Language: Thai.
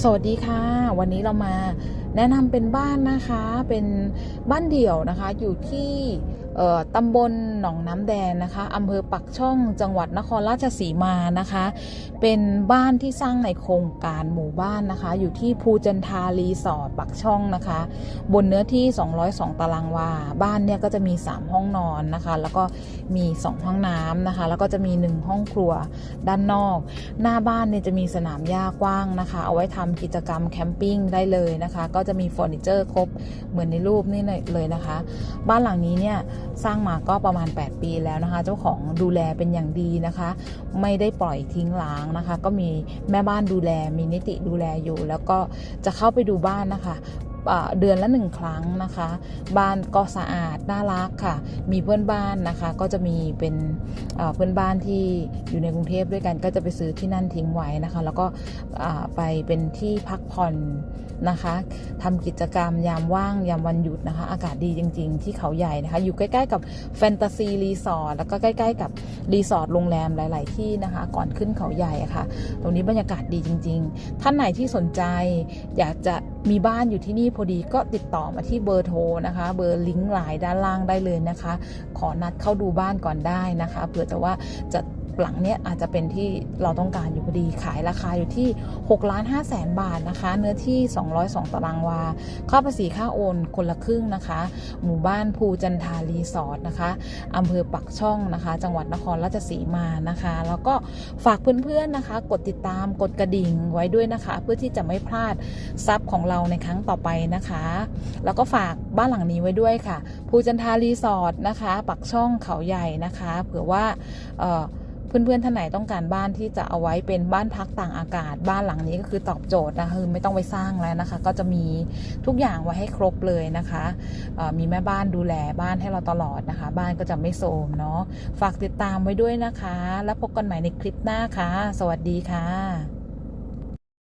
สวัสดีค่ะ วันนี้เรามาแนะนำเป็นบ้านนะคะ เป็นบ้านเดี่ยวนะคะ อยู่ที่ ตำบลหนองน้ำแดงนะคะอำเภอปักช่องจังหวัดนครราชสีมานะคะ เป็นบ้านที่สร้างในโครงการหมู่บ้านนะคะ อยู่ที่ภูจันทารีสอร์ทปักช่องนะคะ บนเนื้อที่ 202 ตารางวา บ้านเนี่ยก็จะมี 3 ห้องนอนนะคะ แล้วก็มี 2 ห้องน้ำนะคะ แล้วก็จะมี 1 ห้องครัวด้านนอก หน้าบ้านเนี่ยจะมีสนามหญ้ากว้างนะคะ เอาไว้ทำกิจกรรมแคมปิ้งได้เลยนะคะ ก็จะมีเฟอร์นิเจอร์ครบเหมือนในรูปนี่เลยนะคะ บ้านหลังนี้เนี่ยสร้างมาก็ประมาณ 8 ปีแล้วนะคะ เจ้าของดูแลเป็นอย่างดีนะคะ ไม่ได้ปล่อยทิ้งร้างนะคะ ก็มีแม่บ้านดูแลมีนิติดูแลอยู่ แล้วก็จะเข้าไปดูบ้านนะคะ เดือนละหนึ่งครั้งนะคะ บ้านก็สะอาดน่ารักค่ะ มีเพื่อนบ้านนะคะ ก็จะมีเป็นเพื่อนบ้านที่อยู่ในกรุงเทพด้วยกันก็จะไปซื้อที่นั่นทิ้งไว้นะคะ แล้วก็ไปเป็นที่พักผ่อนนะคะทำกิจกรรมยามว่างยามวันหยุดนะคะ อากาศดีจริง ๆ ที่เขาใหญ่นะคะ อยู่ใกล้ๆกับแฟนตาซีรีสอร์ทแล้วก็ใกล้ๆกับรีสอร์ทโรงแรมหลาย ๆ ที่นะคะ ก่อนขึ้นเขาใหญ่ะค่ะ ตรงนี้บรรยากาศดีจริง ๆ ท่านไหนที่สนใจอยากจะ มีบ้านอยู่ที่นี่พอดีก็ติดต่อมาที่เบอร์โทรนะคะ เบอร์ลิงก์ไลน์ด้านล่างได้เลยนะคะ ขอนัดเข้าดูบ้านก่อนได้นะคะเผื่อแต่ว่าจะ หลังเนี้ยอาจจะเป็นที่เราต้องการอยู่พอดีขายราคาอยู่ที่6ล้าน5แสนบาทนะคะ เนื้อที่ 202 ตารางวาค่าภาษีค่าโอนคนละครึ่งนะคะ หมู่บ้านภูจันทารีสอร์ทนะคะอำเภอปักช่องนะคะ จังหวัดนครราชสีมานะคะ แล้วก็ฝากเพื่อนๆนะคะ กดติดตามกดกระดิ่งไว้ด้วยนะคะ เพื่อที่จะไม่พลาดซับของเราในครั้งต่อไปนะคะ แล้วก็ฝากบ้านหลังนี้ไว้ด้วยค่ะภูจันทารีสอร์ทนะคะ ปักช่องเขาใหญ่นะคะ เผื่อว่าเอ่อ เพื่อนๆท่านไหนต้องการบ้านที่จะเอาไว้เป็นบ้านพักต่างอากาศ บ้านหลังนี้ก็คือตอบโจทย์นะคะคือไม่ต้องไปสร้างแล้วนะคะ ก็จะมีทุกอย่างไว้ให้ครบเลยนะคะมีแม่บ้านดูแลบ้านให้เราตลอดนะคะ บ้านก็จะไม่โทรมเนาะฝากติดตามไว้ด้วยนะคะ แล้วพบกันใหม่ในคลิปหน้าค่ะ สวัสดีค่ะ